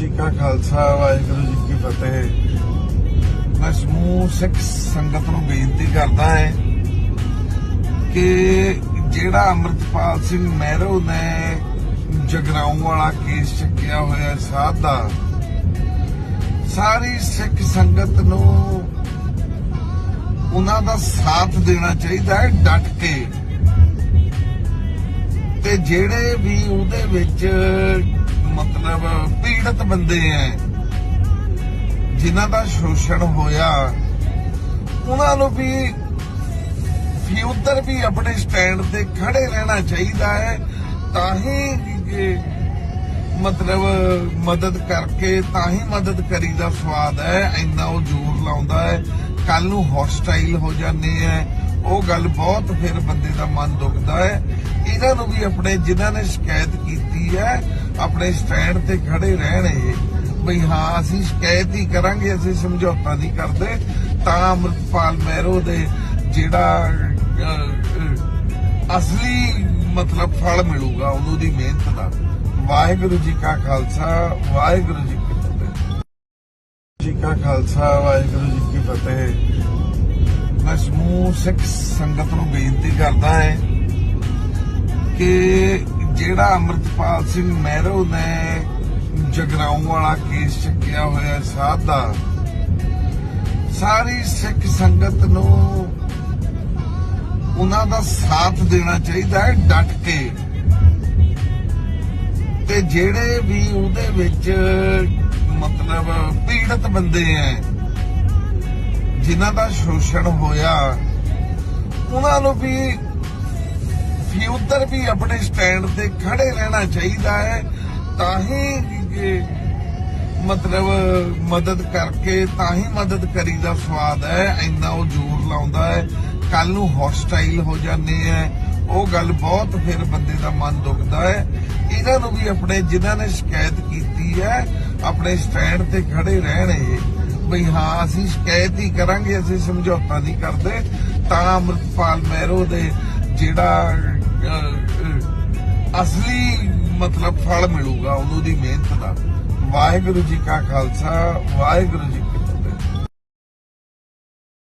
ਜੀ ਕਾ ਖਾਲਸਾ, ਵਾਹਿਗੁਰੂ ਜੀ ਕੀ ਫਤਿਹ। ਮੈਂ ਸਮੂਹ ਸਿੱਖ ਸੰਗਤ ਨੂੰ ਬੇਨਤੀ ਕਰਦਾ ਹੈ ਕਿ ਜਿਹੜਾ ਅਮਰਤਪਾਲ ਸਿੰਘ ਮਹਿਰੋ ਨੇ ਜਗਰਾਉਂ ਵਾਲਾ ਕੇਸ ਚੱਕਿਆ ਹੋਇਆ ਸਾਧ ਦਾ ਸਾਰੀ ਸਿੱਖ ਸੰਗਤ ਨੂੰ ਉਹਨਾਂ ਦਾ ਸਾਥ ਦੇਣਾ ਚਾਹੀਦਾ ਹੈ ਡਟ ਕੇ। ਤੇ ਜਿਹੜੇ ਵੀ ਉਹਦੇ ਵਿੱਚ ਮਤਲਬ ਪੀੜਤ ਬੰਦੇ ਐ। ਜਿਨ੍ਹਾਂ ਦਾ ਸ਼ੋਸ਼ਣ ਹੋਇਆ, ਉਹਨਾਂ ਨੂੰ ਵੀ ਫਿਊਚਰ ਵੀ ਆਪਣੇ ਸਟੈਂਡ ਤੇ ਖੜੇ ਰਹਿਣਾ ਚਾਹੀਦਾ ਹੈ ਤਾਂ ਹੀ ਮਤਲਬ ਮਦਦ ਕਰਕੇ, ਤਾਂ ਹੀ ਮਦਦ ਕਰੀ ਦਾ ਸਵਾਦ ਹੈ ਇੰਨਾ ਉਹ ਜ਼ੋਰ ਲਾਉਂਦਾ ਹੈ ਕੱਲ ਨੂੰ ਹੌਸਟਾਈਲ ਹੋ ਜਾਂਦੇ ਹੈ ਉਹ ਗੱਲ ਬਹੁਤ ਫਿਰ ਬੰਦੇ ਦਾ ਮਨ ਦੁਖਦਾ ਹੈ ਇਹਨਾਂ ਨੂੰ ਵੀ ਆਪਣੇ ਜਿਨ੍ਹਾਂ ਨੇ ਸ਼ਿਕਾਇਤ ਕੀਤੀ ਹੈ ਆਪਣੇ ਸਟੈਂਡ ਤੇ ਖੜੇ ਰਹਿਣ ਇਹ, ਬਈ ਹਾਂ, ਅਸੀਂ ਸ਼ਿਕਾਇਤ ਹੀ ਕਰਾਂਗੇ, ਅਸੀਂ ਸਮਝੌਤਾ ਨਹੀਂ ਕਰਦੇ। ਤਾਂ ਅਮਰਪਾਲ ਮਹਿਰੋ ਦੇ ਜਿਹੜਾ ਅਸਲੀ ਮਤਲਬ ਫਲ ਮਿਲੂਗਾ, ਉਹਨੂੰ ਦੀ ਮਿਹਨਤ ਦਾ। ਵਾਹਿਗੁਰੂ ਜੀ ਕਾ ਖਾਲਸਾ, ਵਾਹਿਗੁਰੂ ਜੀ ਕੀ ਫਤਿਹ। ਜੀ ਕਾ ਖਾਲਸਾ, ਵਾਹਿਗੁਰੂ ਜੀ ਕੀ ਫਤਿਹ। ਮੈਂ ਸਮੂਹ ਸਿੱਖ ਸੰਗਤ ਨੂੰ ਬੇਨਤੀ ਕਰਦਾ ਹੈ ਕਿ ਜਿਹੜਾ ਅਮਰਤਪਾਲ ਸਿੰਘ ਮਹਿਰੋ ਨੇ ਜਗਰਾਉਂ ਵਾਲਾ ਕੇਸ ਚੱਕਿਆ ਹੋਇਆ ਸਾਧ। ਦਾ ਸਾਰੀ ਸਿੱਖ ਸੰਗਤ ਨੂੰ ਉਹਨਾਂ ਦਾ ਸਾਥ ਦੇਣਾ ਚਾਹੀਦਾ ਹੈ, ਡਟ ਕੇ। ਤੇ ਜਿਹੜੇ ਵੀ ਉਹਦੇ ਵਿੱਚ ਮਤਲਬ ਪੀੜਤ ਬੰਦੇ ਐ, ਜਿਨ੍ਹਾਂ ਦਾ ਸ਼ੋਸ਼ਣ ਹੋਇਆ, ਉਹਨਾਂ ਨੂੰ ਵੀ ਫਿਊਚਰ ਵੀ ਆਪਣੇ ਸਟੈਂਡ ਤੇ ਖੜੇ ਰਹਿਣਾ ਚਾਹੀਦਾ ਹੈ, ਤਾਂ ਹੀ ਮਤਲਬ ਮਦਦ ਕਰਕੇ, ਤਾਂ ਹੀ ਮਦਦ ਕਰੀ ਦਾ ਸਵਾਦ ਹੈ, ਇੰਨਾ ਉਹ ਜ਼ੋਰ ਲਾਉਂਦਾ ਹੈ। ਕੱਲ ਨੂੰ ਹੌਸਟਾਈਲ ਹੋ ਜਾਂਦੇ ਹੈ। ਉਹ ਗੱਲ ਬਹੁਤ ਫਿਰ ਬੰਦੇ ਦਾ ਮਨ ਦੁਖਦਾ ਹੈ। ਇਹਨਾਂ ਨੂੰ ਵੀ ਆਪਣੇ, ਜਿਨ੍ਹਾਂ ਨੇ ਸ਼ਿਕਾਇਤ ਕੀਤੀ ਹੈ, ਆਪਣੇ ਸਟੈਂਡ ਤੇ ਖੜੇ ਰਹਿਣ ਇਹ। ਬਈ ਹਾਂ, ਅਸੀਂ ਸ਼ਿਕਾਇਤ ਹੀ ਕਰਾਂਗੇ, ਅਸੀਂ ਸਮਝੌਤਾ ਨਹੀਂ ਕਰਦੇ। ਤਾਂ ਅਮਰਪਾਲ ਮਹਿਰੋ ਦੇ ਜਿਹੜਾ ਅਸਲੀ ਮਤਲਬ ਫਲ ਮਿਲੂਗਾ ਉਹਨੂੰ ਦੀ ਮਿਹਨਤ ਦਾ। ਵਾਹਿਗੁਰੂ ਜੀ ਕਾ ਖਾਲਸਾ ਵਾਹਿਗੁਰੂ ਜੀ